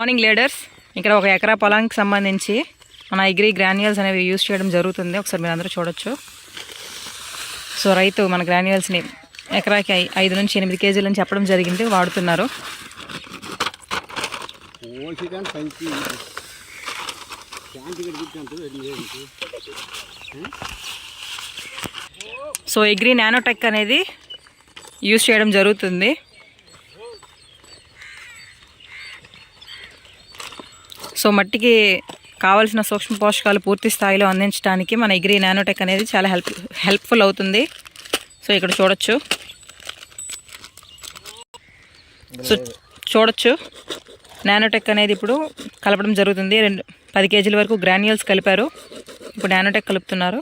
Morning leaders ఇక్కడ ఒక ఎకరా పొలానికి సంబంధించి మన అగ్రి గ్రాన్యువల్స్ అనేవి యూజ్ చేయడం జరుగుతుంది. ఒకసారి మీరు అందరూ చూడొచ్చు. సో రైతు మన గ్రాన్యువల్స్ని ఎకరాకి ఐదు నుంచి ఎనిమిది కేజీలు అని చెప్పడం జరిగింది. వాడుతున్నారు. సో అగ్రి నానోటెక్ అనేది యూజ్ చేయడం జరుగుతుంది. సో మట్టికి కావాల్సిన సూక్ష్మ పోషకాలు పూర్తి స్థాయిలో అందించడానికి మన అగ్రి నానోటెక్ అనేది చాలా హెల్ప్ హెల్ప్ఫుల్ అవుతుంది. సో ఇక్కడ చూడొచ్చు. సో చూడొచ్చు. నానోటెక్ అనేది ఇప్పుడు కలపడం జరుగుతుంది. రెండు పది కేజీల వరకు గ్రాన్యూల్స్ కలిపారు. ఇప్పుడు నానోటెక్ కలుపుతున్నారు.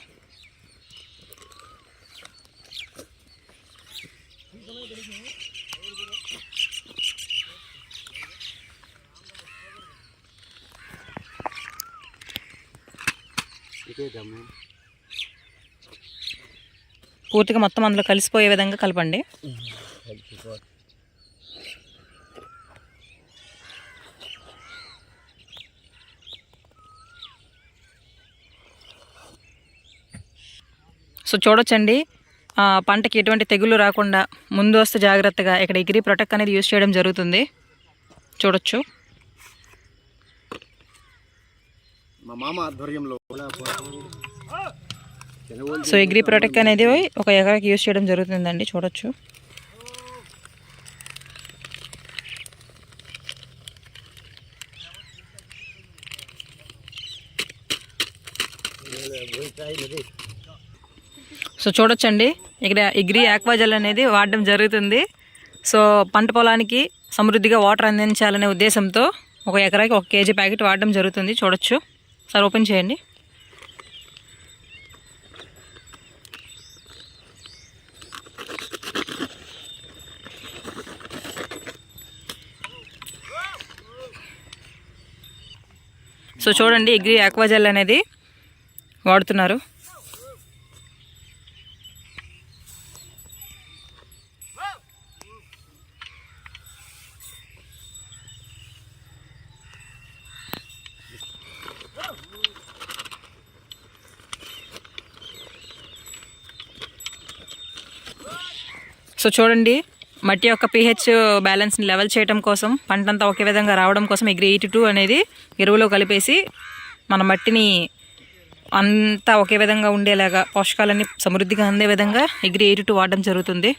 పూర్తిగా మొత్తం అందులో కలిసిపోయే విధంగా కలపండి. సో చూడొచ్చండి పంటకి ఎటువంటి తెగులు రాకుండా ముందు వస్తే జాగ్రత్తగా ఇక్కడ ఎగిరి ప్రొటెక్ట్ అనేది యూజ్ చేయడం జరుగుతుంది. చూడొచ్చు. మా మామ ఆధ్వర్యంలో తెలవోలు సో ఎగ్రీ ప్రొటెక్ట్ అనేది ఒక ఎకరాకి యూజ్ చేయడం జరుగుతుందండి చూడొచ్చు. సో చూడొచ్చండి ఇక్కడ ఎగ్రీ ఆక్వాజల్ అనేది వాడడం జరుగుతుంది. సో పంట పొలానికి సమృద్ధిగా వాటర్ అందించాలనే ఉద్దేశంతో ఒక ఎకరాకి ఒక కేజీ ప్యాకెట్ వాడడం జరుగుతుంది చూడొచ్చు. సార్ ఓపెన్ చేయండి. సో చూడండి ఎగ్రీ ఆక్వాజెల్ అనేది వాడుతున్నారు. సో చూడండి మట్టి యొక్క పిహెచ్ బ్యాలెన్స్ని లెవెల్ చేయడం కోసం పంటంతా ఒకే విధంగా రావడం కోసం ఎగ్రి ఎయిటీ టూ అనేది ఎరువులో కలిపేసి మన మట్టిని అంతా ఒకే విధంగా ఉండేలాగా పోషకాలన్నీ సమృద్ధిగా అందే విధంగా ఎగ్రి ఎయిటీ టూ వాడడం జరుగుతుంది.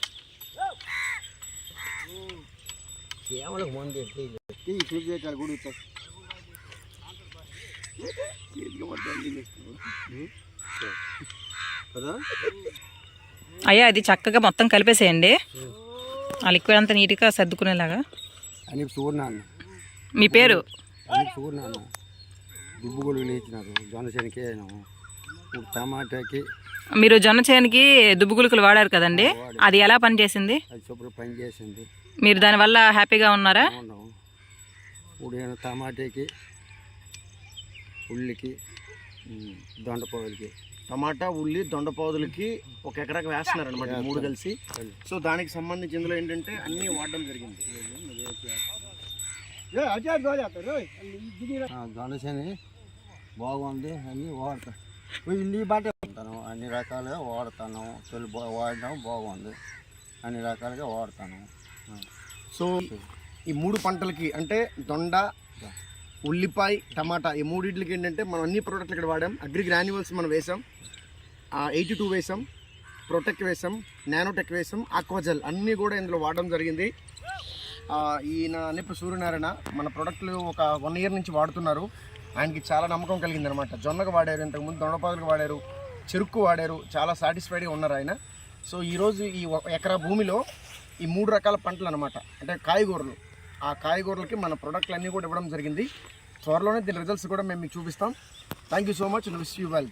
కదా? అయ్యా అది చక్కగా మొత్తం కలిపేసేయండి. ఆ లిక్విడ్ అంతా నీట్గా సర్దుకునేలాగా. మీ పేరు? మీరు జొన్న చేనుకి దుబ్బు గుళికలు వాడారు కదండి. అది ఎలా పనిచేసింది? మీరు దానివల్ల హ్యాపీగా ఉన్నారా? ఉన్నాం ఇప్పుడు నేను టమాటాకి ఉల్లికి ఉమ్, దొండపావులకి టమాటా ఉల్లి దొండపాదులకి ఒక ఎకరాకి వేస్తున్నారు అనమాట మూడు కలిసి. సో దానికి సంబంధించి ఇందులో ఏంటంటే అన్ని వాడడం జరిగింది. దొండశని బాగుంది అన్నీ వాడతా. ఇల్లు బాటే ఉంటాను అన్ని రకాలుగా వాడతాను. తొలి బా- వాడినాం బాగుంది. అన్ని రకాలుగా వాడతాను. సో ఈ మూడు పంటలకి అంటే దొండ ఉల్లిపాయ టమాటా ఈ మూడింటికి ఏంటంటే మనం అన్ని ప్రోడక్ట్లు ఇక్కడ వాడాం. అగ్రి గ్రాన్యువల్స్ మనం వేసాం. ఎయిటీ టూ వేసాం. ప్రొటెక్ వేసాం. నానోటెక్ వేసాం. ఆక్వాజల్ అన్నీ కూడా ఇందులో వాడడం జరిగింది. ఈయన నిప్పు సూర్యనారాయణ మన ప్రోడక్ట్లు ఒక వన్ ఇయర్ నుంచి వాడుతున్నారు. ఆయనకి చాలా నమ్మకం కలిగింది అనమాట జొన్నకు వాడారు ఇంతకుముందు దొండపాదులకు వాడారు చెరుకు వాడారు చాలా సాటిస్ఫైడ్గా ఉన్నారు ఆయన. సో ఈరోజు ఈ ఎకరా భూమిలో ఈ మూడు రకాల పంటలు అనమాట. అంటే కాయగూరలు. ఆ కాయగూరలకి మన ప్రొడక్ట్లు అన్నీ కూడా ఇవ్వడం జరిగింది. త్వరలోనే దీని రిజల్ట్స్ కూడా మేము మీకు చూపిస్తాం. Thank you so much wish you well